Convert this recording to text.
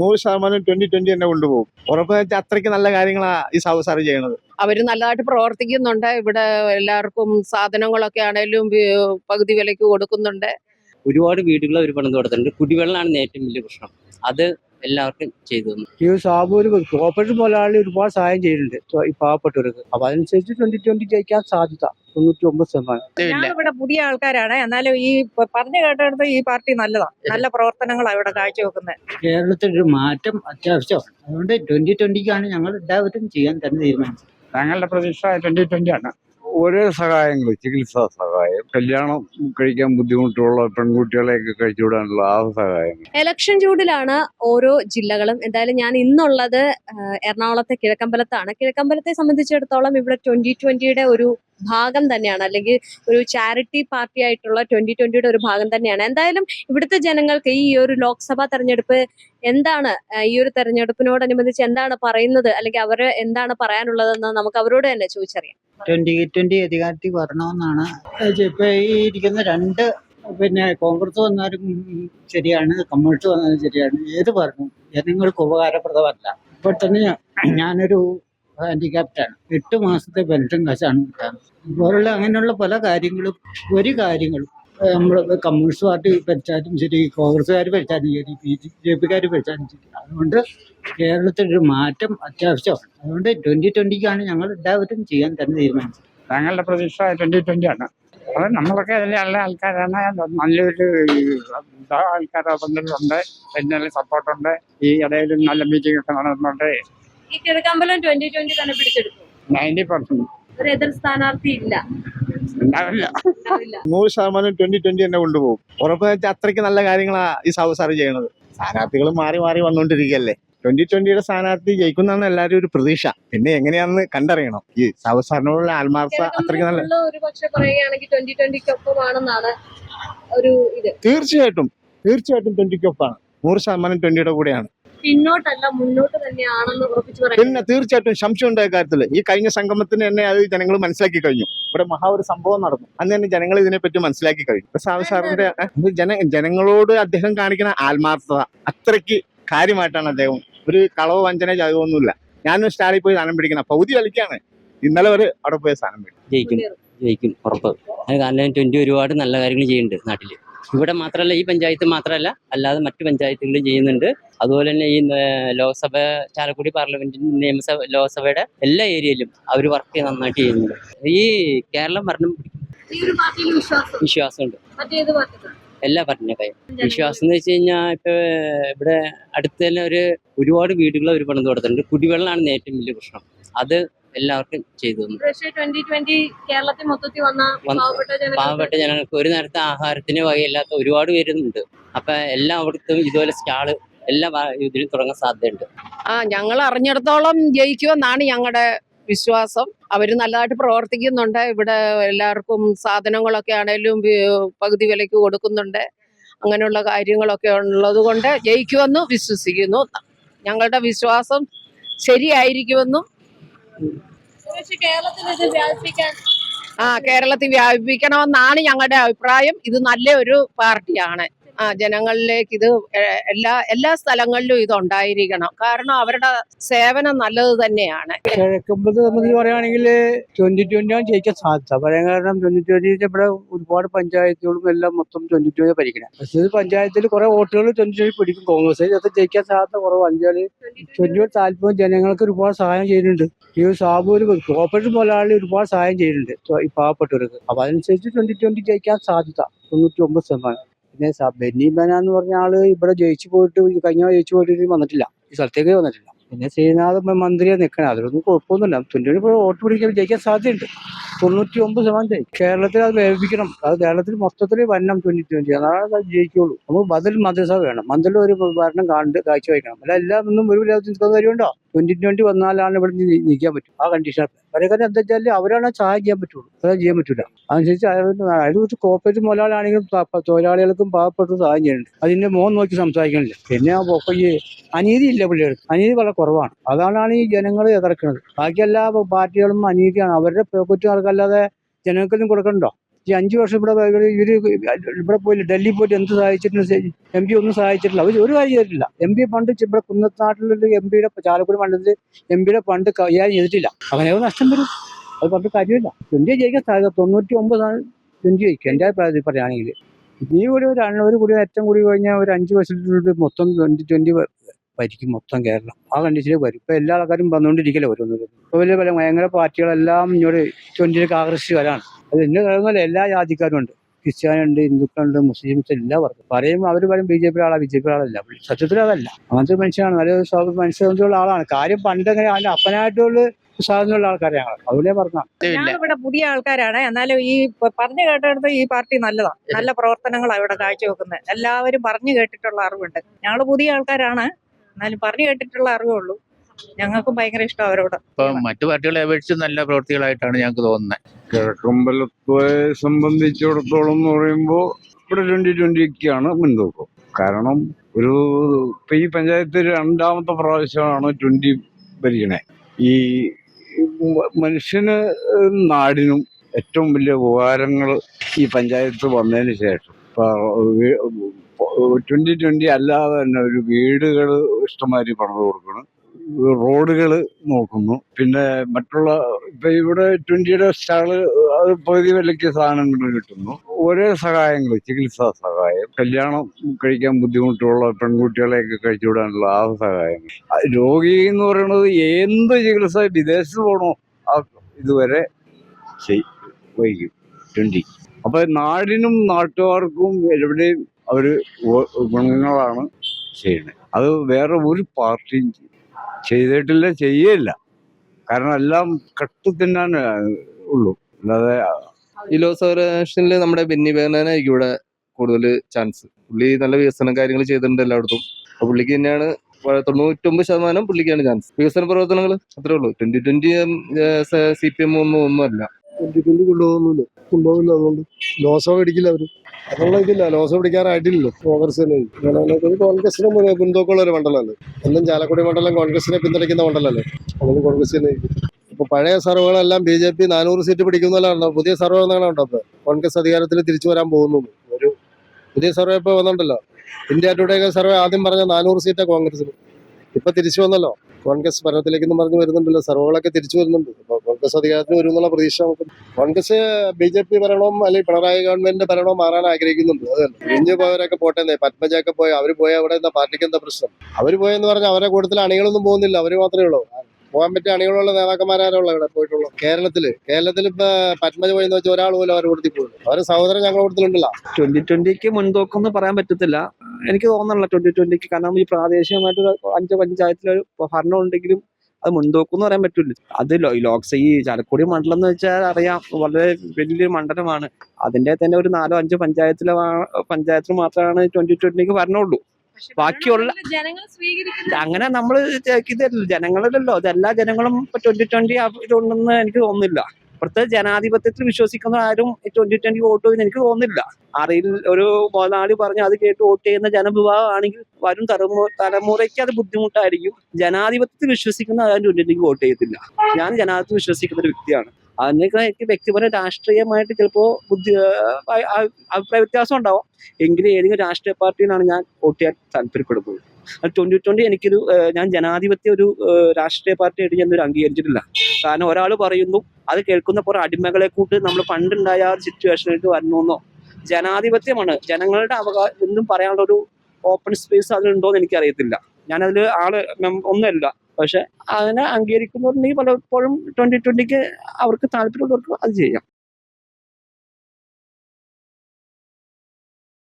നൂറ് ശതമാനം twenty twenty തന്നെ കൊണ്ടുപോകും. ഉറപ്പായിട്ട് അത്രയ്ക്ക് നല്ല കാര്യങ്ങളാണ് ഈ സാബു ചെയ്യുന്നത് ചെയ്യണത്. അവർ നല്ലതായിട്ട് പ്രവർത്തിക്കുന്നുണ്ട്. ഇവിടെ എല്ലാവർക്കും സാധനങ്ങളൊക്കെ ആണെങ്കിലും പകുതി വിലയ്ക്ക് കൊടുക്കുന്നുണ്ട്. ഒരുപാട് വീടുകൾ അവർ പണിത് കൊടുത്തിട്ടുണ്ട്. കുടിവെള്ളമാണ് ഏറ്റവും വലിയ പ്രശ്നം. അത് എല്ലാവർക്കും ചെയ്തു തന്നു. ഈ സാബു കോപ്പറേറ്റ് മുതലാളി ഒരുപാട് സഹായം ചെയ്തിട്ടുണ്ട്. ഈ പാവപ്പെട്ടവർക്ക്. അപ്പൊ അതനുസരിച്ച് ട്വന്റി ട്വന്റി ജയിക്കാൻ സാധ്യത തൊണ്ണൂറ്റി ഒമ്പത് ശതമാനം ഇവിടെ പുതിയ ആൾക്കാരാണ്. എന്നാലും ഈ പറഞ്ഞു കേട്ടെടുത്ത് ഈ പാർട്ടി നല്ലതാണ് നല്ല പ്രവർത്തനങ്ങളാണ് ഇവിടെ കാഴ്ചവെക്കുന്നത് കേരളത്തിൽ ഒരു മാറ്റം അത്യാവശ്യമാണ്. അതുകൊണ്ട് ട്വന്റി ട്വന്റിക്കാണ് ഞങ്ങൾ എല്ലാവരും ചെയ്യാൻ തന്നെ തീരുമാനിച്ചത്. ഞങ്ങളുടെ പ്രതീക്ഷ ട്വന്റി ട്വന്റി ആണ്. ഒരേ സഹായങ്ങൾ ചികിത്സാ സഹായം. കല്യാണം കഴിക്കാൻ ബുദ്ധിമുട്ടുള്ള പെൺകുട്ടികളെയൊക്കെ കഴിച്ചുവിടാനുള്ള ആ സഹായം. എലക്ഷൻ ചൂടിലാണ് ഓരോ ജില്ലകളും. എന്തായാലും ഞാൻ ഇന്നുള്ളത് എറണാകുളത്തെ കിഴക്കമ്പലത്താണ്. കിഴക്കമ്പലത്തെ സംബന്ധിച്ചിടത്തോളം ഇവിടെ ട്വന്റി ട്വന്റിയുടെ ഒരു ഭാഗം തന്നെയാണ്. അല്ലെങ്കിൽ ഒരു ചാരിറ്റി പാർട്ടി ആയിട്ടുള്ള ട്വന്റി ട്വന്റിയുടെ ഒരു ഭാഗം തന്നെയാണ്. എന്തായാലും ഇവിടുത്തെ ജനങ്ങൾക്ക് ഈ ഒരു ലോക്സഭാ തെരഞ്ഞെടുപ്പ് എന്താണ് ഈ ഒരു തെരഞ്ഞെടുപ്പിനോടനുബന്ധിച്ച് എന്താണ് പറയുന്നത്? അല്ലെങ്കിൽ അവർ എന്താണ് പറയാനുള്ളതെന്ന് നമുക്ക് അവരോട് തന്നെ ചോദിച്ചറിയാം. ട്വന്റി ട്വന്റി അധികാരത്തിൽ വരണമെന്നാണ്. ഇപ്പൊ ഈ ഇരിക്കുന്ന രണ്ട് പിന്നെ കോൺഗ്രസ് വന്നാലും ശരിയാണ് കമ്മ്യൂണിസ്റ്റ് വന്നാലും ശരിയാണ്. ഏത് പറഞ്ഞു ജനങ്ങൾക്ക് ഉപകാരപ്രദമല്ല. ഇപ്പോൾ തന്നെ ഞാനൊരു ഹാൻഡിക്യാപ്റ്റാണ് എട്ട് മാസത്തെ പെൻഷൻ കാശാണ് കിട്ടാൻ ഇതുപോലുള്ള അങ്ങനെയുള്ള പല കാര്യങ്ങളും ഒരു കാര്യങ്ങളും നമ്മൾ കമ്മ്യൂണിസ്റ്റ് പാർട്ടി ഭരിച്ചാലും ശരി കോൺഗ്രസ്സുകാർ ഭരിച്ചാലും ശരി ബി ജെ പിക്കാർ ഭരിച്ചാലും ശരി അതുകൊണ്ട് കേരളത്തിൽ ഒരു മാറ്റം അത്യാവശ്യമാണ്. അതുകൊണ്ട് ട്വന്റി ട്വന്റിക്കാണ് ഞങ്ങൾ എല്ലാവരും ചെയ്യാൻ തന്നെ തീരുമാനിച്ചത്. ഞങ്ങളുടെ പ്രതീക്ഷ ട്വന്റി ട്വന്റി ആണ് അത് നമ്മളൊക്കെ അതിലുള്ള ആൾക്കാരാണ്. നല്ലൊരു ആൾക്കാരുണ്ട് പിന്നെ സപ്പോർട്ടുണ്ട് ഈ ഇടയിൽ നല്ല മീറ്റിംഗ് ഒക്കെ നടന്നുണ്ട് ഈ കിഴക്കമ്പലം ട്വന്റി ട്വന്റി തന്നെ പിടിച്ചെടുക്കും നയന്റി പെർസെന്റ്. ഒരു എതിർ സ്ഥാനാർത്ഥി ഇല്ല. ഉണ്ടാവില്ല. നൂറ് ശതമാനം ട്വന്റി ട്വന്റി തന്നെ കൊണ്ടുപോകും. ഉറപ്പ് വെച്ചാൽ അത്രയ്ക്ക് നല്ല കാര്യങ്ങളാ ഈ സൗ സാർ ചെയ്യണത്. സ്ഥാനാർത്ഥികൾ മാറി മാറി വന്നുകൊണ്ടിരിക്കുകയല്ലേ ട്വന്റി ട്വന്റിയുടെ സ്ഥാനാർത്ഥി ജയിക്കുന്നാണ് എല്ലാവരും ഒരു പ്രതീക്ഷ. പിന്നെ എങ്ങനെയാന്ന് കണ്ടറിയണം. ഈ സൗ സാറിനോടുള്ള ആത്മാർത്ഥ അത്രയ്ക്ക് നല്ല ഒരു പക്ഷെ പറയുകയാണെങ്കിൽ ട്വന്റി ട്വന്റിക്കൊപ്പമാണെന്നാണ് ഒരു ഇത്. തീർച്ചയായിട്ടും. തീർച്ചയായിട്ടും ട്വന്റിക്കൊപ്പാണ് നൂറ് ശതമാനം ട്വന്റിയുടെ കൂടെയാണ്. പിന്നോട്ടല്ല മുന്നോട്ട് തന്നെയാണെന്ന് ഉറപ്പിച്ചു പറയാം പിന്നെ തീർച്ചയായിട്ടും സംശയം ഉണ്ടായ കാര്യത്തിൽ ഈ കഴിഞ്ഞ സംഗമത്തിന് തന്നെ അത് ജനങ്ങൾ മനസ്സിലാക്കി കഴിഞ്ഞു. ഇവിടെ മഹാ ഒരു സംഭവം നടന്നു. അന്ന് തന്നെ ജനങ്ങൾ ഇതിനെപ്പറ്റി മനസ്സിലാക്കി കഴിഞ്ഞു. ഇപ്പൊ സാറിന്റെ ജന ജനങ്ങളോട് അദ്ദേഹം കാണിക്കുന്ന ആത്മാർത്ഥത അത്രയ്ക്ക് കാര്യമായിട്ടാണ് അദ്ദേഹം ഒരു കളവ് വഞ്ചന ചതവൊന്നുമില്ല. ഞാനും സ്റ്റാളിൽ പോയി സാധനം പിടിക്കണം പൗതി കളിക്കാണ്. ഇന്നലെ വരെ അവിടെ പോയ സാധനം പിടിക്കും ജയിക്കും. ജയിക്കും. ഉറപ്പ്. അതിന് കാരണം ട്വന്റി ഒരുപാട് നല്ല കാര്യങ്ങൾ ചെയ്യുന്നുണ്ട് നാട്ടിൽ ഇവിടെ മാത്രമല്ല ഈ പഞ്ചായത്ത് മാത്രമല്ല അല്ലാതെ മറ്റു പഞ്ചായത്തുകളിലും ചെയ്യുന്നുണ്ട്. അതുപോലെ തന്നെ ഈ ലോക്സഭ ചാലക്കുടി പാർലമെന്റ് നിയമസഭ ലോക്സഭയുടെ എല്ലാ ഏരിയയിലും അവർ വർക്ക് നന്നായിട്ട് ചെയ്യുന്നുണ്ട്. ഈ കേരളം ഭരണം വിശ്വാസമുണ്ട്. എല്ലാ പറഞ്ഞ എല്ലാ പാർട്ടിനെക്കായും വിശ്വാസം എന്ന് വെച്ച് കഴിഞ്ഞാൽ ഇപ്പൊ ഇവിടെ അടുത്ത് തന്നെ ഒരു ഒരുപാട് വീടുകൾ അവർ പണിത് കൊടുത്തിട്ടുണ്ട്. കുടിവെള്ളമാണ് ഏറ്റവും വലിയ പ്രശ്നം. അത് എല്ലാവർക്കും ചെയ്തു കേരളത്തിൽ മൊത്തത്തിൽ വന്ന പാവപ്പെട്ട ജനങ്ങൾക്ക് ഒരു നേരത്തെ ആഹാരത്തിന് വകയില്ലാത്ത ഒരുപാട് പേരുന്നുണ്ട് അപ്പൊ എല്ലായിടത്തും ഇതുപോലെ സ്റ്റാൾ എല്ലാ ഇതിലും തുടങ്ങാൻ സാധ്യതയുണ്ട്. ആ ഞങ്ങൾ അറിഞ്ഞിടത്തോളം ജയിക്കുമെന്നാണ് ഞങ്ങളുടെ വിശ്വാസം. അവർ നല്ലതായിട്ട് പ്രവർത്തിക്കുന്നുണ്ട്. ഇവിടെ എല്ലാവർക്കും സാധനങ്ങളൊക്കെ ആണേലും പകുതി വിലയ്ക്ക് കൊടുക്കുന്നുണ്ട്. അങ്ങനെയുള്ള കാര്യങ്ങളൊക്കെ ഉള്ളത് കൊണ്ട് ജയിക്കുമെന്ന് വിശ്വസിക്കുന്നു. ഞങ്ങളുടെ വിശ്വാസം ശരിയായിരിക്കുമെന്നും പക്ഷേ കേരളത്തിൽ ഇത് വ്യാപിപ്പിക്കാൻ ആ കേരളത്തിൽ വ്യാപിപ്പിക്കണമെന്നാണ് ഞങ്ങളുടെ അഭിപ്രായം. ഇത് നല്ല ഒരു പാർട്ടിയാണ്. ജനങ്ങളിലേക്ക് ഇത് എല്ലാ എല്ലാ സ്ഥലങ്ങളിലും ഇത് ഉണ്ടായിരിക്കണം. കാരണം അവരുടെ സേവനം നല്ലത് തന്നെയാണ്. പറയുകയാണെങ്കിൽ ട്വന്റി ട്വന്റി ആണ് ജയിക്കാൻ സാധ്യത. പറയാൻ കാരണം ട്വന്റി ട്വന്റി ഇവിടെ ഒരുപാട് പഞ്ചായത്തുകളും എല്ലാം മൊത്തം ട്വന്റി ട്വന്റി ഭരിക്കണം. പക്ഷേ പഞ്ചായത്തിൽ കുറെ വോട്ടുകൾ ട്വന്റി ട്വന്റി പിടിക്കും. കോൺഗ്രസ് അത് ജയിക്കാൻ സാധ്യത കുറവാണ് അഞ്ചാൽ ഒരു താല്പര്യം ജനങ്ങൾക്ക് ഒരുപാട് സഹായം ചെയ്യുന്നുണ്ട്. ഈ സാബു ഒരു കോപ്പറേറ്റീവ് മുതലാളി ഒരുപാട് സഹായം ചെയ്യുന്നുണ്ട്. ഈ പാവപ്പെട്ടവർക്ക്. അപ്പൊ അതനുസരിച്ച് ട്വന്റി ട്വന്റി ജയിക്കാൻ സാധ്യത തൊണ്ണൂറ്റി ഒമ്പത് ശതമാനം. പിന്നെ ബെന്നി ബന എന്ന് പറഞ്ഞ ആൾ ഇവിടെ ജയിച്ചു പോയിട്ട് കഴിഞ്ഞ ജയിച്ചു പോയിട്ട് വന്നിട്ടില്ല. ഈ സ്ഥലത്തേക്ക് വന്നിട്ടില്ല. പിന്നെ ശ്രീനാഥ് മന്ത്രിയെ നിൽക്കണം അതിലൊന്നും കുഴപ്പമൊന്നുമില്ല. ട്വന്റി ഇപ്പോൾ വോട്ട് പിടിക്കാൻ ജയിക്കാൻ സാധ്യതയുണ്ട്. തൊണ്ണൂറ്റി ഒമ്പത് ശതമാനം കേരളത്തിൽ അത് വേവിക്കണം അത് കേരളത്തിൽ മൊത്തത്തിൽ വരണം ട്വന്റി ട്വന്റി അതാണ് അത് ജയിക്കുള്ളൂ. നമുക്ക് ബദൽ മന്ത്രിസഭ വേണം. മന്ത്രിയിൽ ഒരു ഭരണം കണ്ട് കാഴ്ച വയ്ക്കണം അല്ല എല്ലാം ഒന്നും ഒരു കാര്യമുണ്ടോ? ട്വന്റി ട്വന്റി വന്നാലാണ് ഇവിടെ നിൽക്കാൻ പറ്റും. ആ കണ്ടീഷൻ അവരെ കാര്യം എന്താ വെച്ചാൽ അവരാണ് സഹായം ചെയ്യാൻ പറ്റുള്ളൂ. അതായത് ചെയ്യാൻ പറ്റില്ല അതനുസരിച്ച് അയാൾ ഒരു കോപ്പറേറ്റ് മുതലാളിയാണെങ്കിലും തൊഴിലാളികൾക്കും പാവപ്പെട്ട സഹായം ചെയ്യുന്നുണ്ട്. അതിന്റെ മോൻ നോക്കി സംസാരിക്കണില്ല. പിന്നെ അനീതി ഇല്ല പിള്ളേർക്ക്. അനീതി വളരെ കുറവാണ്. അതാണ് ഈ ജനങ്ങൾ എതിർക്കുന്നത് ബാക്കി എല്ലാ പാർട്ടികളും അനീതിയാണ്. അവരുടെ പോക്കറ്റ് നടക്കല്ലാതെ ജനങ്ങൾക്കൊന്നും കൊടുക്കണ്ടോ ഈ അഞ്ചു വർഷം ഇവിടെ ഇവർ ഇവിടെ പോയില്ല ഡൽഹി പോയിട്ട് എന്ത് സഹായിച്ചിട്ടില്ല എം പി ഒന്നും സഹായിച്ചിട്ടില്ല. അവർ ഒരു കാര്യം ചെയ്തിട്ടില്ല. എം പി ഫണ്ട് ഇവിടെ കുന്നത്താട്ടിലുള്ള എം പിയുടെ ചാലക്കുടി മണ്ഡലത്തിൽ എം പിയുടെ ഫണ്ട് കൈകാര്യം ചെയ്തിട്ടില്ല. അങ്ങനെ നഷ്ടം വരും? അത് പറഞ്ഞിട്ട് കാര്യമില്ല. ട്വന്റി ജയിക്കാൻ സാധ്യത തൊണ്ണൂറ്റി ഒമ്പത് ട്വന്റി ജയിക്കും. എന്റെ അഭിപ്രായത്തിൽ പറയുകയാണെങ്കിൽ. ഈ ഒരു ഒരു കൂടി ഏറ്റവും കൂടി കഴിഞ്ഞാൽ ഒരു അഞ്ച് വർഷത്തിനുള്ളിൽ മൊത്തം ട്വന്റി ട്വന്റി ഭരിക്കും മൊത്തം കേരളം. ആ കണ്ടീഷനിൽ വരും. ഇപ്പൊ എല്ലാ ആൾക്കാരും വന്നുകൊണ്ടിരിക്കല്ലേ ഓരോന്നും ഇപ്പൊ വലിയ പല ഭയങ്കര പാർട്ടികളെല്ലാം ഇങ്ങോട്ട് ട്വന്റിയിലേക്ക് ആകർഷിച്ച് വരാണ് അത് എന്നെ കഴിയുന്നല്ല എല്ലാ ജാതിക്കാരും ഉണ്ട്. ക്രിസ്ത്യാനുണ്ട് ഹിന്ദുക്കളുണ്ട് മുസ്ലിംസ് എല്ലാവർക്കും പറയും അവർ പറയും ബി ജെ പി ആളാ ബി ജെ പി ആളല്ല. സത്യത്തിൽ അതല്ല. അങ്ങനത്തെ മനുഷ്യനാണ്. നല്ല മനുഷ്യനുള്ള ആളാണ്. കാര്യം പണ്ട് അങ്ങനെ അതിന്റെ അപ്പനായിട്ടുള്ള സാധനമുള്ള ആൾക്കാരാണ് അതുകൊണ്ടേ പറഞ്ഞ. പുതിയ ആൾക്കാരാണ്. എന്നാലും ഈ പറഞ്ഞു കേട്ടെടുത്ത് ഈ പാർട്ടി നല്ലതാണ് നല്ല പ്രവർത്തനങ്ങളാണ് ഇവിടെ കാഴ്ചവെക്കുന്നത്. എല്ലാവരും പറഞ്ഞു കേട്ടിട്ടുള്ള അറിവുണ്ട്. ഞങ്ങൾ പുതിയ ആൾക്കാരാണ്. എന്നാലും പറഞ്ഞു കേട്ടിട്ടുള്ള അറിവേ ഉള്ളൂ. ഞങ്ങൾക്കും ഭയങ്കര ഇഷ്ടം അവരോട്. ഇപ്പൊ മറ്റു പാർട്ടികളെ അപേക്ഷിച്ച് നല്ല പ്രവൃത്തികളായിട്ടാണ് ഞങ്ങൾക്ക് തോന്നുന്നത് കിഴക്കമ്പലത്തെ സംബന്ധിച്ചിടത്തോളം എന്ന് പറയുമ്പോൾ ഇവിടെ ട്വന്റി ട്വന്റിക്കാണ് മുൻതൂക്കം. കാരണം ഒരു ഇപ്പൊ ഈ പഞ്ചായത്ത് രണ്ടാമത്തെ പ്രാവശ്യമാണ് ട്വന്റി ഭരിക്കണേ. ഈ മനുഷ്യന് നാടിനും ഏറ്റവും വലിയ ഉപകാരങ്ങൾ ഈ പഞ്ചായത്ത് വന്നതിന് ശേഷം. ട്വന്റി ട്വന്റി അല്ലാതെ തന്നെ ഒരു വീടുകൾ ഇഷ്ടമാതിരി പണിത് കൊടുക്കണം. റോഡുകൾ നോക്കുന്നു. പിന്നെ മറ്റുള്ള ഇപ്പൊ ഇവിടെ ട്വന്റിയുടെ സ്റ്റാൾ അത് പകുതി വിലയ്ക്ക് സാധനങ്ങൾ കിട്ടുന്നു. ഓരോ സഹായങ്ങൾ ചികിത്സാ സഹായം കല്യാണം കഴിക്കാൻ ബുദ്ധിമുട്ടുള്ള പെൺകുട്ടികളെയൊക്കെ കഴിച്ചു വിടാനുള്ള ആ ആ രോഗി എന്ന് പറയുന്നത് എന്ത് ചികിത്സ വിദേശത്ത് പോകണോ ആ ഇതുവരെ വൈകും ട്വന്റി. അപ്പൊ നാടിനും നാട്ടുകാർക്കും എവിടെയും അവർ ഗു- ഗുണങ്ങളാണ് ചെയ്യുന്നത്. അത് വേറെ ഒരു പാർട്ടിയും ചെയ്തിട്ടില്ല ചെയ്യല്ല കാരണം എല്ലാം കട്ടു തിന്നാൻ ഉള്ളൂ. അല്ലാതെ ഈ ലോക്സഭ നമ്മുടെ ബെന്നി ബെഹനാനായിരിക്കും ഇവിടെ കൂടുതൽ ചാൻസ്. പുള്ളി നല്ല വികസനം കാര്യങ്ങൾ ചെയ്തിട്ടുണ്ട് എല്ലായിടത്തും. അപ്പൊ പുള്ളിക്ക് തന്നെയാണ് തൊണ്ണൂറ്റൊമ്പത് ശതമാനം പുള്ളിക്കാണ് ചാൻസ്. വികസന പ്രവർത്തനങ്ങൾ അത്രേ ഉള്ളൂ. Twenty twenty C P M ഒന്നും ഒന്നുമല്ല. ട്വന്റി കൊണ്ടുപോകുന്നില്ല കൊണ്ടുപോകില്ല അതുകൊണ്ട് ലോസോ അടിക്കില്ല അവർ. അതുള്ള ഇതില്ല ലോസോ പിടിക്കാറായിട്ടില്ലല്ലോ കോൺഗ്രസ് കോൺഗ്രസിന് മുന്നേ മുൻതൂക്കമുള്ള ഒരു മണ്ഡലമല്ലേ? എന്നും ചാലക്കുടി മണ്ഡലം കോൺഗ്രസിനെ പിന്തുണയ്ക്കുന്ന മണ്ഡലമല്ലേ? അതുകൊണ്ട് കോൺഗ്രസ് തന്നെ ഇപ്പൊ പഴയ സർവേകളെല്ലാം ബി ജെ പി നാനൂറ് സീറ്റ് പിടിക്കുന്നതല്ല പുതിയ സർവേ ഉണ്ടത് കോൺഗ്രസ് അധികാരത്തിൽ തിരിച്ചു വരാൻ പോകുന്നു ഒരു പുതിയ സർവേ ഇപ്പൊ വന്നിട്ടുണ്ടല്ലോ. ഇന്ത്യ ടുഡേ സർവേ ആദ്യം പറഞ്ഞ നാനൂറ് സീറ്റാ കോൺഗ്രസിന്. ഇപ്പൊ തിരിച്ചു വന്നല്ലോ. കോൺഗ്രസ് ഭരണത്തിലേക്കെന്ന് പറഞ്ഞു വരുന്നുണ്ടല്ലോ. സർവേകളൊക്കെ തിരിച്ചു വരുന്നുണ്ട്. അപ്പൊ കോൺഗ്രസ് അധികാരത്തിന് വരും എന്നുള്ള പ്രതീക്ഷ നമുക്ക് കോൺഗ്രസ് ബി ജെ പി ഭരണവും അല്ലെങ്കിൽ പിണറായി ഗവൺമെന്റിന്റെ ഭരണവും മാറാൻ ആഗ്രഹിക്കുന്നുണ്ട്. അത് ഇഞ്ഞു പോയവരൊക്കെ പോട്ടെ പത്മജയൊക്കെ പോയി. അവർ പോയ അവിടെ എന്താ പാർട്ടിക്ക് എന്താ പ്രശ്നം? അവർ പോയെന്ന് പറഞ്ഞാൽ അവരെ കൂടുതൽ അണികളൊന്നും പോകുന്നില്ല. അവർ മാത്രമേ ഉള്ളൂ. പോകാൻ പറ്റിയ അണികളുള്ള നേതാക്കന്മാരാരുള്ള ഇവിടെ പോയിട്ടുള്ളൂ. കേരളത്തിൽ. കേരളത്തിൽ ഇപ്പൊ പത്മജ പോയെന്ന് വെച്ചാൽ ഒരാൾ പോലും അവരുടെ കൂടുതൽ പോകുന്നു അവർ സഹോദരൻ ഞങ്ങളുടെ കൂടുതലുണ്ടല്ലോ ട്വന്റി ട്വന്റിക്ക് മുൻതൂക്കം പറയാൻ പറ്റത്തില്ല. എനിക്ക് തോന്നുന്നില്ല ട്വന്റി ട്വന്റിക്ക്. കാരണം ഈ പ്രാദേശികമായിട്ട് അഞ്ച് പഞ്ചായത്തിലൊരു ഭരണം ഉണ്ടെങ്കിലും അത് മുൻതൂക്കം പറയാൻ പറ്റില്ല അത് ലോക്സഭ ഈ ചാലക്കുടി മണ്ഡലം എന്ന് വെച്ചാൽ അറിയാം. വളരെ വലിയൊരു മണ്ഡലമാണ്. അതിന്റെ തന്നെ ഒരു നാലോ അഞ്ചോ പഞ്ചായത്തിലെ പഞ്ചായത്തിൽ മാത്രമാണ് ട്വന്റി ട്വന്റിക്ക് വരണുള്ളൂ. ബാക്കിയുള്ള അങ്ങനെ നമ്മൾ ഇതല്ലോ ജനങ്ങളിലല്ലോ. എല്ലാ ജനങ്ങളും ഇപ്പൊ ട്വന്റി ട്വന്റി ഇതുണ്ടെന്ന് എനിക്ക് തോന്നുന്നില്ല. ഇപ്പോഴത്തെ ജനാധിപത്യത്തിൽ വിശ്വസിക്കുന്ന ആരും ട്വന്റി ട്വന്റി വോട്ട് ചെയ്യുന്ന എനിക്ക് തോന്നുന്നില്ല. അറിയിൽ ഒരു മുതലാളി പറഞ്ഞ് അത് കേട്ട് വോട്ട് ചെയ്യുന്ന ജനവിഭാഗം ആണെങ്കിൽ വരും തലമു തലമുറയ്ക്ക് അത് ബുദ്ധിമുട്ടായിരിക്കും. ജനാധിപത്യത്തിൽ വിശ്വസിക്കുന്ന ആരും ട്വന്റി ട്വന്റിക്ക് വോട്ട് ചെയ്യത്തില്ല. ഞാൻ ജനാധിപത്യത്തിൽ വിശ്വസിക്കുന്ന ഒരു വ്യക്തിയാണ്. അതിനൊക്കെ എനിക്ക് വ്യക്തിപര രാഷ്ട്രീയമായിട്ട് ചിലപ്പോൾ ബുദ്ധി അഭിപ്രായ വ്യത്യാസം ഉണ്ടാവും. എങ്കിലും ഏതെങ്കിലും രാഷ്ട്രീയ പാർട്ടിയിലാണ് ഞാൻ വോട്ട് ചെയ്യാൻ താല്പര്യപ്പെടുന്നത്. ട്വന്റി ട്വന്റി എനിക്കൊരു ഞാൻ ജനാധിപത്യ ഒരു രാഷ്ട്രീയ പാർട്ടിയായിട്ട് ഞാൻ ഒരു അംഗീകരിച്ചിട്ടില്ല. കാരണം ഒരാൾ പറയുന്നു അത് കേൾക്കുന്ന കുറെ അടിമകളെ കൂട്ട് നമ്മൾ പണ്ടുണ്ടായ ആ സിറ്റുവേഷനിലേക്ക് വരണമെന്നോ? ജനാധിപത്യമാണ്. ജനങ്ങളുടെ അവകാശം എന്തും പറയാനുള്ള ഒരു ഓപ്പൺ സ്പേസ് അതിലുണ്ടോ എന്ന് എനിക്കറിയത്തില്ല. ഞാനതിൽ ആൾ ഒന്നുമല്ല. പക്ഷെ അതിനെ അംഗീകരിക്കുന്നവരുണ്ടെങ്കിൽ പലപ്പോഴും ട്വന്റി ട്വന്റിക്ക് അവർക്ക് താല്പര്യമുള്ളവർക്ക് അത് ചെയ്യാം.